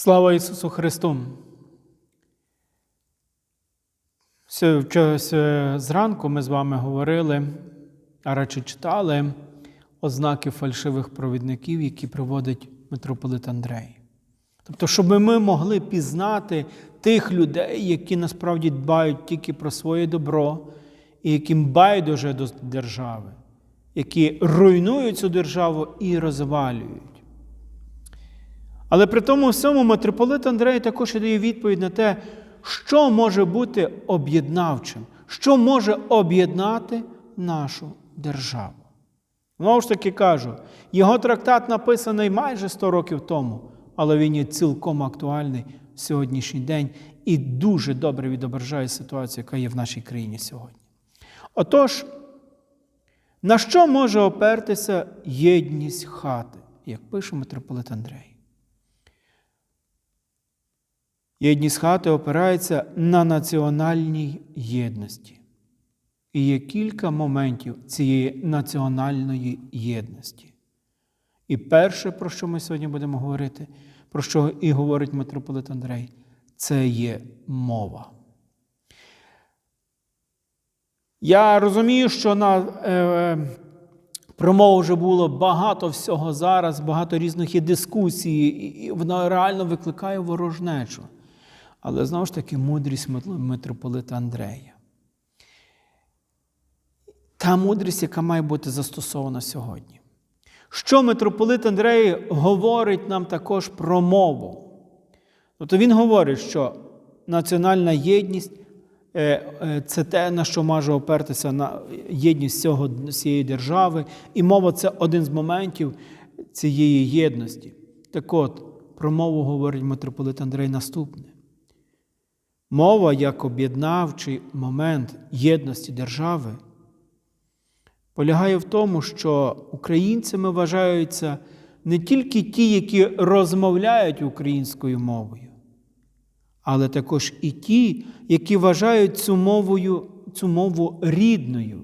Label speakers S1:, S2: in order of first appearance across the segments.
S1: Слава Ісусу Христу! Зранку ми з вами говорили, а радше читали ознаки фальшивих провідників, які приводить митрополит Андрей. Тобто, щоб ми могли пізнати тих людей, які насправді дбають тільки про своє добро, і яким байдуже до держави, які руйнують цю державу і розвалюють. Але при тому всьому митрополит Андрей також і дає відповідь на те, що може бути об'єднавчим, що може об'єднати нашу державу. Знову ж таки кажу, його трактат написаний майже 100 років тому, але він є цілком актуальний в сьогоднішній день і дуже добре відображає ситуацію, яка є в нашій країні сьогодні. Отож, на що може опертися єдність хати, як пише митрополит Андрей? Єдність хати опирається на національній єдності. І є кілька моментів цієї національної єдності. І перше, про що ми сьогодні будемо говорити, про що і говорить митрополит Андрей, це є мова. Я розумію, що на е, промов вже було багато всього зараз, багато різних є дискусій, і і вона реально викликає ворожнечу. Але знову ж таки мудрість митрополита Андрея. Та мудрість, яка має бути застосована сьогодні. Що митрополит Андрей говорить нам також про мову? Тобто він говорить, що національна єдність е, е, це те, на що може опертися на єдність цього, цієї держави, і мова це один з моментів цієї єдності. Так от, про мову говорить митрополит Андрей наступне. Мова як об'єднавчий момент єдності держави полягає в тому, що українцями вважаються не тільки ті, які розмовляють українською мовою, але також і ті, які вважають цю, мовою, цю мову рідною.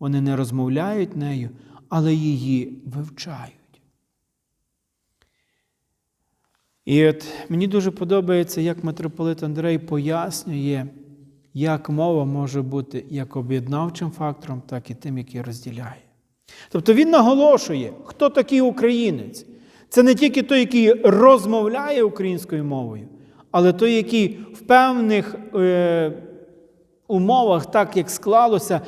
S1: Вони не розмовляють нею, але її вивчають. І от мені дуже подобається, як митрополит Андрей пояснює, як мова може бути як об'єднавчим фактором, так і тим, який розділяє. Тобто він наголошує, хто такий українець. Це не тільки той, який розмовляє українською мовою, але той, який в певних е, умовах, так як склалося,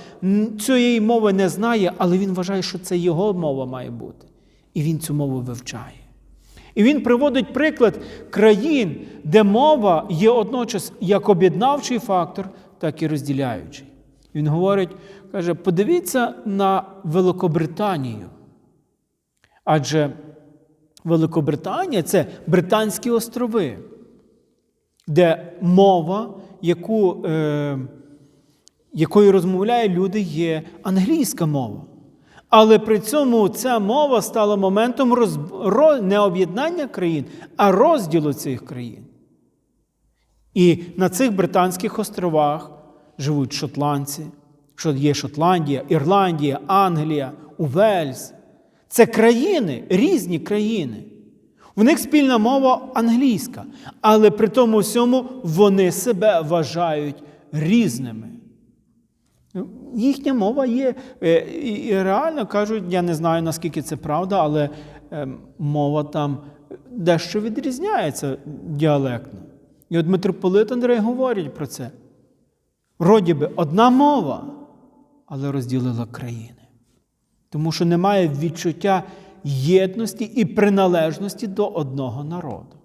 S1: цієї мови не знає, але він вважає, що це його мова має бути. І він цю мову вивчає. І він приводить приклад країн, де мова є одночас як об'єднавчий фактор, так і розділяючий. Він говорить, каже: подивіться на Великобританію. Адже Великобританія це Британські острови, де мова, яку, е, якою розмовляють люди, є англійська мова. Але при цьому ця мова стала моментом роз... ро- не об'єднання країн, а розділу цих країн. І на цих Британських островах живуть шотландці, що є Шотландія, Ірландія, Англія, Увельс. Це країни, різні країни. В них спільна мова англійська, але при тому всьому вони себе вважають різними. Їхня мова є, е, і реально кажуть, я не знаю, наскільки це правда, але е, мова там дещо відрізняється діалектно. І от митрополит Андрей говорить про це. Вроді би, одна мова, але розділила країни. Тому що немає відчуття єдності і приналежності до одного народу.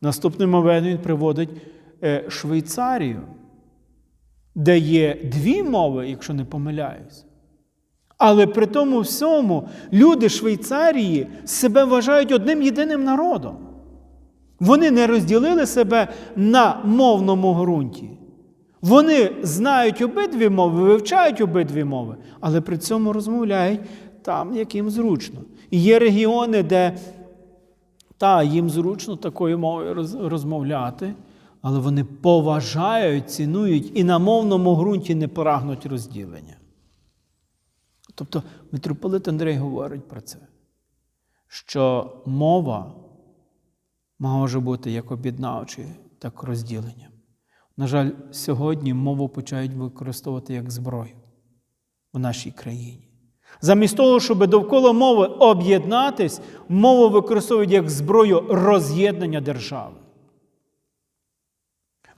S1: Наступний момент він приводить е, Швейцарію де є дві мови, якщо не помиляюсь. Але при тому всьому люди Швейцарії себе вважають одним єдиним народом. Вони не розділили себе на мовному ґрунті. Вони знають обидві мови, вивчають обидві мови, але при цьому розмовляють там, як їм зручно. І є регіони, де та, їм зручно такою мовою розмовляти, але вони поважають, цінують і на мовному ґрунті не прагнуть розділення. Тобто митрополит Андрей говорить про це, що мова може бути як об'єднавчою, так і розділенням. На жаль, сьогодні мову почають використовувати як зброю в нашій країні. Замість того, щоб довкола мови об'єднатись, мову використовують як зброю роз'єднання держави.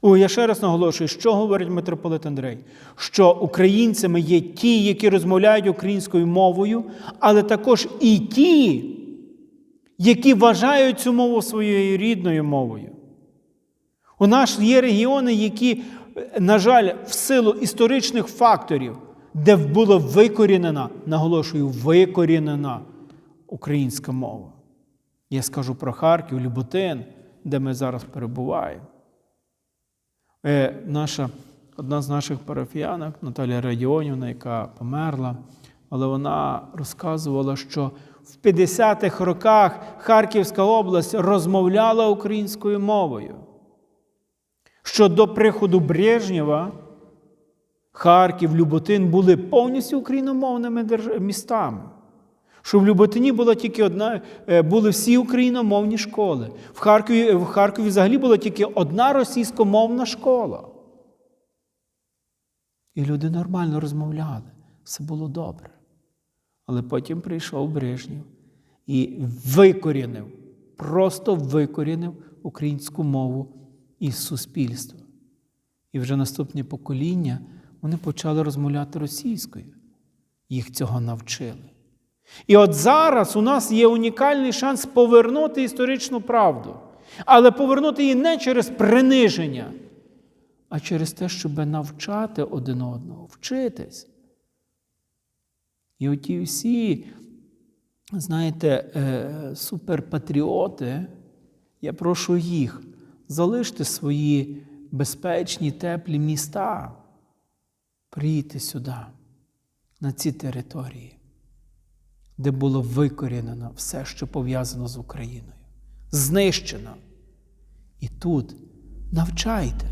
S1: О, я ще раз наголошую, що говорить митрополит Андрей? Що українцями є ті, які розмовляють українською мовою, але також і ті, які вважають цю мову своєю рідною мовою. У нас є регіони, які, на жаль, в силу історичних факторів, де була викорінена, наголошую, викорінена українська мова. Я скажу про Харків, Люботин, де ми зараз перебуваємо. Е, наша, одна з наших парафіянок, Наталія Радіонівна, яка померла, але вона розказувала, що в 50-х роках Харківська область розмовляла українською мовою. Що до приходу Брежнєва Харків, Люботин були повністю україномовними містами. Що в Люботині була тільки одна, е, були всі україномовні школи. В Харкові, в Харкові взагалі була тільки одна російськомовна школа. І люди нормально розмовляли, все було добре. Але потім прийшов Брежнєв і викорінив, просто викорінив українську мову із суспільства. І вже наступні покоління вони почали розмовляти російською. Їх цього навчили. І от зараз у нас є унікальний шанс повернути історичну правду, але повернути її не через приниження, а через те, щоб навчати один одного, вчитись. І оті всі, знаєте, е, суперпатріоти, я прошу їх, залиште свої безпечні, теплі міста, приїдьте сюди, на ці території де було викорінено все, що пов'язано з Україною, знищено. І тут навчайте.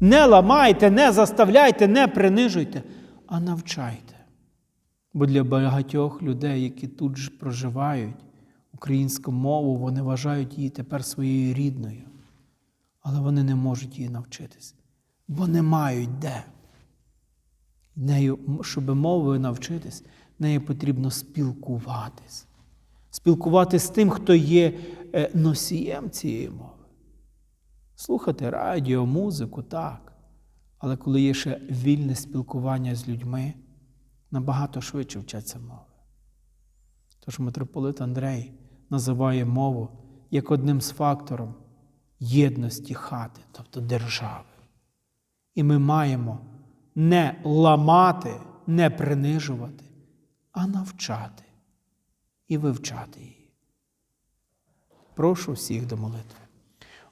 S1: Не ламайте, не заставляйте, не принижуйте, а навчайте. Бо для багатьох людей, які тут ж проживають українську мову, вони вважають її тепер своєю рідною, але вони не можуть її навчитись, бо не мають де. Нею, щоб мовою навчитись, нею потрібно спілкуватись. Спілкуватись з тим, хто є е, носієм цієї мови. Слухати радіо, музику, так. Але коли є ще вільне спілкування з людьми, набагато швидше вчаться мови. Тож митрополит Андрей називає мову як одним з факторів єдності хати, тобто держави. І ми маємо не ламати, не принижувати, а навчати і вивчати її. Прошу всіх до молитви.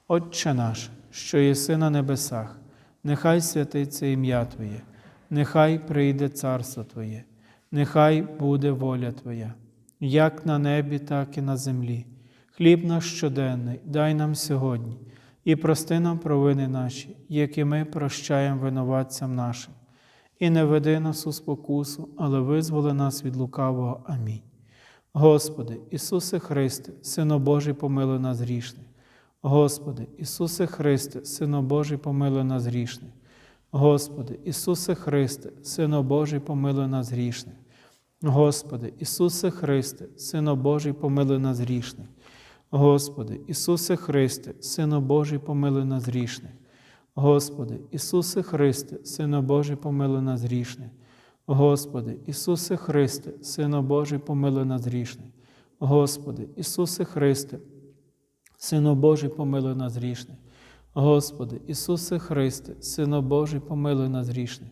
S1: Отче наш, що єси на небесах, нехай святиться ім'я Твоє, нехай прийде царство Твоє, нехай буде воля Твоя, як на небі, так і на землі. Хліб наш щоденний, дай нам сьогодні і прости нам провини наші, які ми прощаємо винуватцям нашим. І не веди нас у спокусу, але визволи нас від лукавого. Амінь. Господи, Ісусе Христе, Сино Божий, помилуй нас грішних. Господи, Ісусе Христе, Сино Божий, помилуй нас грішних. Господи, Ісусе Христе, Сино Божий, помилуй нас грішних. Господи, Ісусе Христе, Сино Божий, помилуй нас грішних. Господи, Ісусе Христе, Сино Божий, помилуй нас грішних. Господи, Ісусе Христе, Сино Божий, помилуй нас грішних. Господи, Ісусе Христе, Сино Божий, помилуй нас грішних. Господи, Ісусе Христе, Сино Божий, помилуй нас грішних. Господи, Ісусе Христе, Сино Божий, помилуй нас грішних.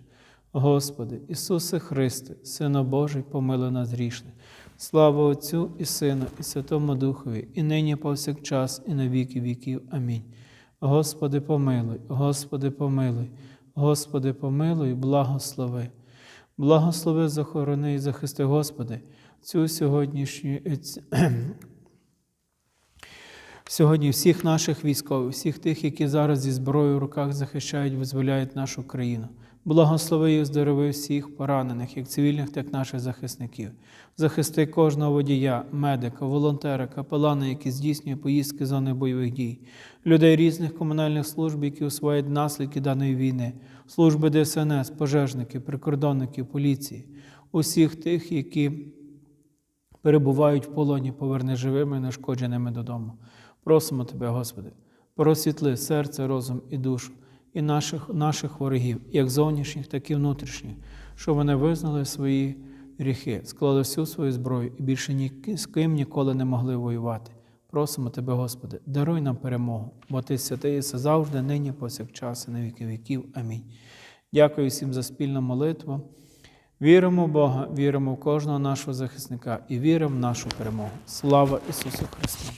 S1: Господи, Ісусе Христе, Сино Божий, помилуй нас грішних. Слава Отцю і Сину, і Святому Духові, і нині повсякчас, і на віки віків. Амінь. Господи, помилуй, Господи, помилуй, Господи, помилуй, благослови. Благослови, захорони і захисти, Господи, цю сьогоднішню сьогодні всіх наших військових, всіх тих, які зараз зі зброєю в руках захищають, визволяють нашу країну. Благослови і здорови всіх поранених, як цивільних, так і наших захисників. Захисти кожного водія, медика, волонтера, капелана, які здійснює поїздки зони бойових дій, людей різних комунальних служб, які усвоюють наслідки даної війни, служби ДСНС, пожежників, прикордонників, поліції, усіх тих, які перебувають в полоні, поверни живими і нешкодженими додому. Просимо Тебе, Господи, просвітли серце, розум і душу і наших, наших ворогів, як зовнішніх, так і внутрішніх, щоб вони визнали свої гріхи, склали всю свою зброю і більше ні з ким ніколи не могли воювати. Просимо Тебе, Господи, даруй нам перемогу, бо Ти святий єси завжди, нині, повсякчас і на віки віків. Амінь. Дякую всім за спільну молитву. Віримо в Бога, віримо в кожного нашого захисника і віримо в нашу перемогу. Слава Ісусу Христу!